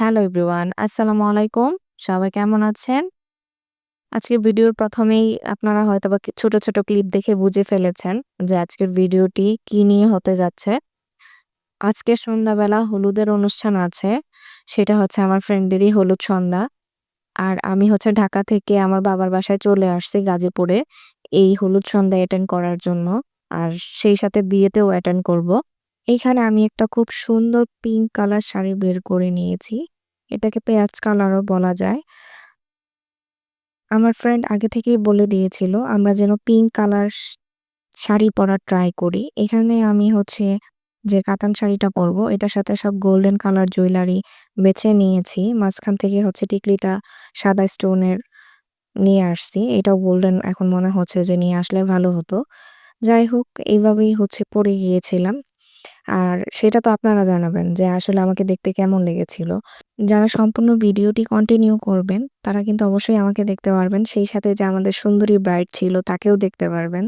Hello everyone, আসসালামু আলাইকুম। সবাই কেমন আছেন? আজকের ভিডিওর প্রথমেই আপনারা হয়তো বা ছোট ছোট ক্লিপ দেখে বুঝে ফেলেছেন যে আজকের ভিডিওটি কি নিয়ে হতে যাচ্ছে। আজকে সন্ধ্যাবেলা হলুদের অনুষ্ঠান আছে, সেটা হচ্ছে আমার ফ্রেন্ডেরই হলুদ সন্ধ্যা। আর আমি হচ্ছে ঢাকা থেকে আমার বাবার বাসায় চলে আসছি গাজীপুরে এই হলুদ সন্ধ্যা অ্যাটেন্ড করার জন্য। আর সেই সাথে বিয়েতেও অ্যাটেন্ড করব। এইখানে আমি একটা খুব সুন্দর পিঙ্ক কালার শাড়ি বের করে নিয়েছি। এটাকে পেঁয়াজ কালারও বলা যায়। আমার ফ্রেন্ড আগে থেকেই বলে দিয়েছিল, আমরা যেন পিঙ্ক কালার শাড়ি পরা ট্রাই করি। এখানে আমি হচ্ছে যে কাতান শাড়িটা পরবো, এটার সাথে সব গোল্ডেন কালার জুয়েলারি বেছে নিয়েছি। মাঝখান থেকে হচ্ছে টিকলিটা সাদা স্টোনের নিয়ে আসছি। এটাও গোল্ডেন এখন মনে হচ্ছে যে নিয়ে আসলে ভালো হতো। যাই হোক, এইভাবেই হচ্ছে পরে গিয়েছিলাম। আর সেটা তো আপনারা জানাবেন যে আসলে আমাকে দেখতে কেমন লেগেছিল। যারা সম্পূর্ণ ভিডিওটি কন্টিনিউ করবেন তারা কিন্তু অবশ্যই আমাকে দেখতে পারবেন। সেই সাথে যে আমাদের সুন্দরী ব্রাইড ছিল তাকেও দেখতে পারবেন।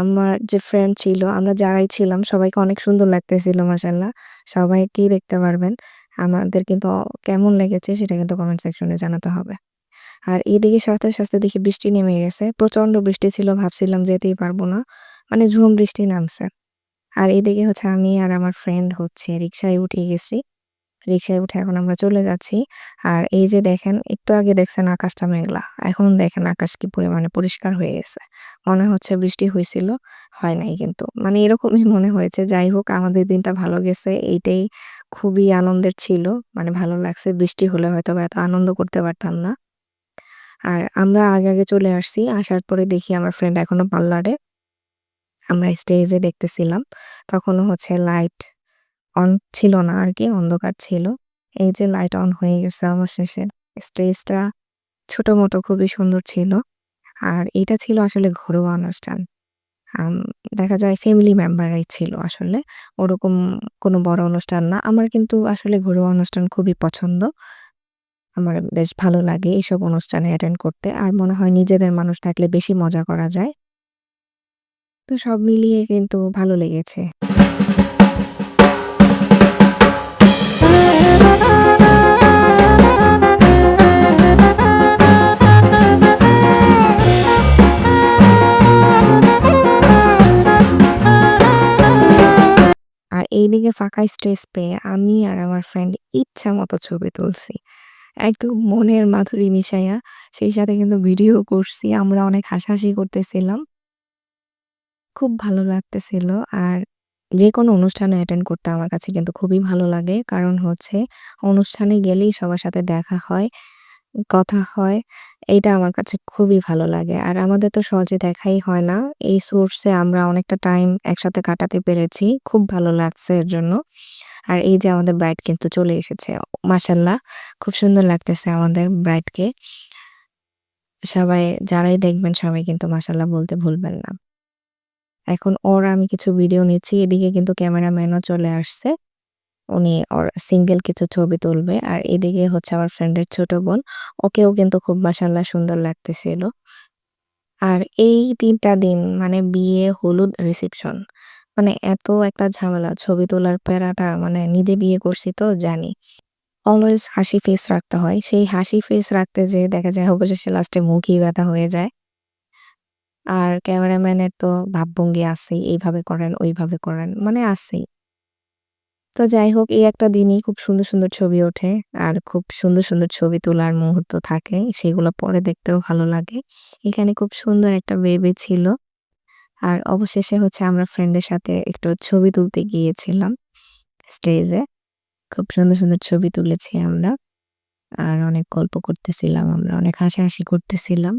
আমার যে ফ্রেন্ড ছিল আমরা যারাই ছিলাম সবাইকে অনেক সুন্দর লাগতেছিল মাশাআল্লাহ। সবাইকেই দেখতে পারবেন। আমাদের কিন্তু কেমন লেগেছে সেটা কিন্তু কমেন্ট সেকশনে জানাতে হবে। আর এদিকে সাথে, সাথে দেখি বৃষ্টি নেমে গেছে। প্রচণ্ড বৃষ্টি ছিল ভাবছিলাম যেতেই পারব না। মানে ঝুম বৃষ্টি নামছে। আর এদিকে হচ্ছে আমি আর আমার ফ্রেন্ড হচ্ছে রিক্সায় উঠে গেছি। রিক্সায় উঠে এখন আমরা চলে যাচ্ছি। আর এই যে দেখেন একটু আগে দেখছেন আকাশটা মেঘলা। এখন দেখেন আকাশ কি পরিমাণে পরিষ্কার হয়ে গেছে। মনে হচ্ছে বৃষ্টি হয়েছিল, হয় নাই কিন্তু। মানে এরকমই মনে হয়েছে। যাই হোক আমাদের দিনটা ভালো গেছে। এইটাই খুবই আনন্দের ছিল। মানে ভালো লাগছে। বৃষ্টি হলে হয়তোবা এত আনন্দ করতে পারতাম না। আর আমরা আগে, আগে চলে আসছি। আসার পরে দেখি আমার ফ্রেন্ড এখনও পার্লারে। আমরা স্টেজে দেখতেছিলাম। তখনও হচ্ছে লাইট অন ছিল না আর কি অন্ধকার ছিল। এই যে লাইট অন হয়ে গেছে অবশেষে। স্টেজটা ছোটো মোটো খুবই সুন্দর ছিল। আর এটা ছিল আসলে ঘরোয়া অনুষ্ঠান। দেখা যায় ফ্যামিলি মেম্বাররাই ছিল আসলে। ওরকম কোনো বড় অনুষ্ঠান না। আমার কিন্তু আসলে ঘরোয়া অনুষ্ঠান খুবই পছন্দ। আমার বেশ ভালো লাগে এইসব অনুষ্ঠানে অ্যাটেন্ড করতে। আর মনে হয় নিজেদের মানুষ থাকলে বেশি মজা করা যায়। তো সব মিলিয়ে কিন্তু ভালো লেগেছে। আর এইদিকে ফাঁকা স্ট্রেস পেয়ে আমি আর আমার ফ্রেন্ড ইচ্ছা মতো ছবি তুলছি। একদম মনের মাধুরী মিশাইয়া, সেই সাথে কিন্তু ভিডিও করছি। আমরা অনেক হাসাহাসি করতেছিলাম। খুব ভালো লাগতেছিল। আর যে কোনো অনুষ্ঠানে অ্যাটেন্ড করতে আমার কাছে কিন্তু খুবই ভালো লাগে। কারণ হচ্ছে অনুষ্ঠানে গেলেই সবার সাথে দেখা হয়, কথা হয়। এইটা আমার কাছে খুবই ভালো লাগে। আর আমাদের তো সহজে দেখাই হয় না। এই সোর্সে আমরা অনেকটা টাইম একসাথে কাটাতে পেরেছি। খুব ভালো লাগছে এর জন্য। আর এই যে আমাদের ব্রাইড কিন্তু চলে এসেছে। মাশাআল্লাহ খুব সুন্দর লাগতেছে আমাদের ব্রাইডকে। সবাই যারাই দেখবেন সবাই কিন্তু মাশাআল্লাহ বলতে ভুলবেন না। এখন ওর আমি কিছু ভিডিও নিচ্ছি। এদিকে কিন্তু ক্যামেরাম্যানও চলে আসছে। উনি ওর সিঙ্গেল কিছু ছবি তুলবে। আর এদিকে হচ্ছে আমার ফ্রেন্ডের ছোট বোন। ওকেও কিন্তু খুব মাশাআল্লাহ সুন্দর লাগতেছিল। আর এই তিনটা দিন মানে বিয়ে, হলুদ, রিসেপশন মানে এত একটা ঝামেলা ছবি তোলার প্যারাটা মানে নিজে বিয়ে করছি তো জানি। অলওয়েজ হাসি ফেস রাখতে হয়। সেই হাসি ফেস রাখতে যেয়ে দেখা যায় অবশেষে লাস্টে মুখই ব্যথা হয়ে যায়। আর ক্যামেরাম্যানের তো ভাবভঙ্গি আছেই। এইভাবে করেন, ওইভাবে করেন। মানে আছেই। তো যাই হোক এই একটা দিনই খুব সুন্দর, সুন্দর ছবি ওঠে। আর খুব সুন্দর, সুন্দর ছবি তোলার মুহূর্ত থাকে। সেগুলো পরে দেখতেও ভালো লাগে। এখানে খুব সুন্দর একটা বেবি ছিল। আর অবশেষে হচ্ছে আমরা ফ্রেন্ডের সাথে একটু ছবি তুলতে গিয়েছিলাম স্টেজে। খুব সুন্দর, সুন্দর ছবি তুলেছি আমরা। আর অনেক গল্প করতেছিলাম আমরা। অনেক হাসাহাসি করতেছিলাম।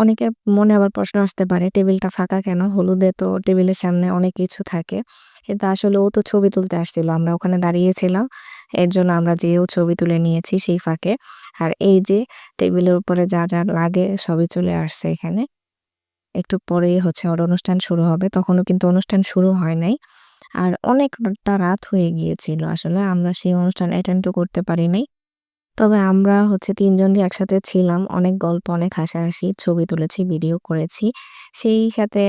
অনেকের মনে আবার প্রশ্ন আসতে পারে টেবিলটা ফাঁকা কেন? হলুদে তো টেবিলের সামনে অনেক কিছু থাকে। কিন্তু আসলে ও তো ছবি তুলতে আসছিল। আমরা ওখানে দাঁড়িয়েছিলাম। এর জন্য আমরা যেয়েও ছবি তুলে নিয়েছি সেই ফাঁকে। আর এই যে টেবিলের উপরে যা, যা লাগে সবই চলে আসছে এখানে। একটু পরেই হচ্ছে ওর অনুষ্ঠান শুরু হবে। তখনও কিন্তু অনুষ্ঠান শুরু হয় নাই। আর অনেকটা রাত হয়ে গিয়েছিল আসলে। আমরা সেই অনুষ্ঠান অ্যাটেন্ডও করতে পারি নাই। তবে আমরা হচ্ছে ৩ জনই একসাথে ছিলাম। অনেক গল্প, অনেক হাসাহাসি, ছবি তুলেছি, ভিডিও করেছি। সেই সাথে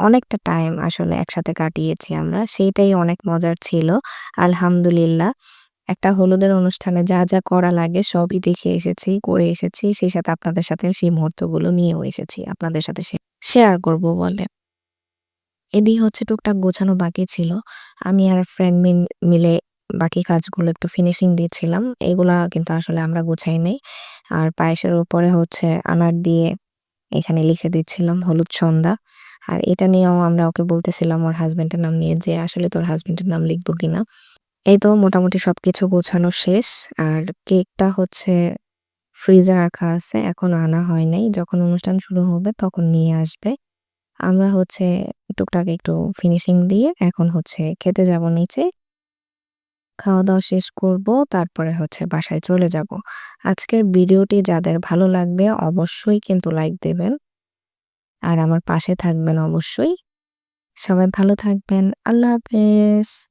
অনেকটা টাইম আসলে একসাথে কাটিয়েছি আমরা। সেইটাই অনেক মজার ছিল। আলহামদুলিল্লাহ। একটা হলুদের অনুষ্ঠানে যা, যা করা লাগে সবই দেখে এসেছি, করে এসেছি। সেই সাথে আপনাদের সাথে সেই মুহূর্তগুলো নিয়েও এসেছি। আপনাদের সাথে শেয়ার করব বলে। এদিকে হচ্ছে টুকটাক গোছানো বাকি ছিল। আমি আর ফ্রেন্ড মিলে বাকি কাজগুলো একটু ফিনিশিং দিয়েছিলাম এগুলা কিন্তু আসলে আমরা গুছাই নাই। আর পায়েসের উপরে হচ্ছে আনার দিয়ে এখানে লিখে দিচ্ছিলাম হলুদ সন্ধ্যা। আর এটা নিয়েও আমরা ওকে বলতেছিলাম ওর হাসব্যান্ডের নাম নিয়ে যে, "আসলে তোর হাসব্যান্ডের নাম লিখব কিনা?" এই তো মোটামুটি সবকিছু গোছানো শেষ। আর কেকটা হচ্ছে ফ্রিজে রাখা আছে। এখন আনা হয় নাই। যখন অনুষ্ঠান শুরু হবে তখন নিয়ে আসবে। আমরা হচ্ছে টুকটাক একটু ফিনিশিং দিয়ে এখন হচ্ছে খেতে যাব নিচে। খাওয়া-দাওয়া শেষ করব। তারপরে হচ্ছে বাসায় চলে যাব। আজকের ভিডিওটি যাদের ভালো লাগবে অবশ্যই কিন্তু লাইক দেবেন। আর আমার পাশে থাকবেন অবশ্যই। সবাই ভালো থাকবেন। আল্লাহ হাফেজ।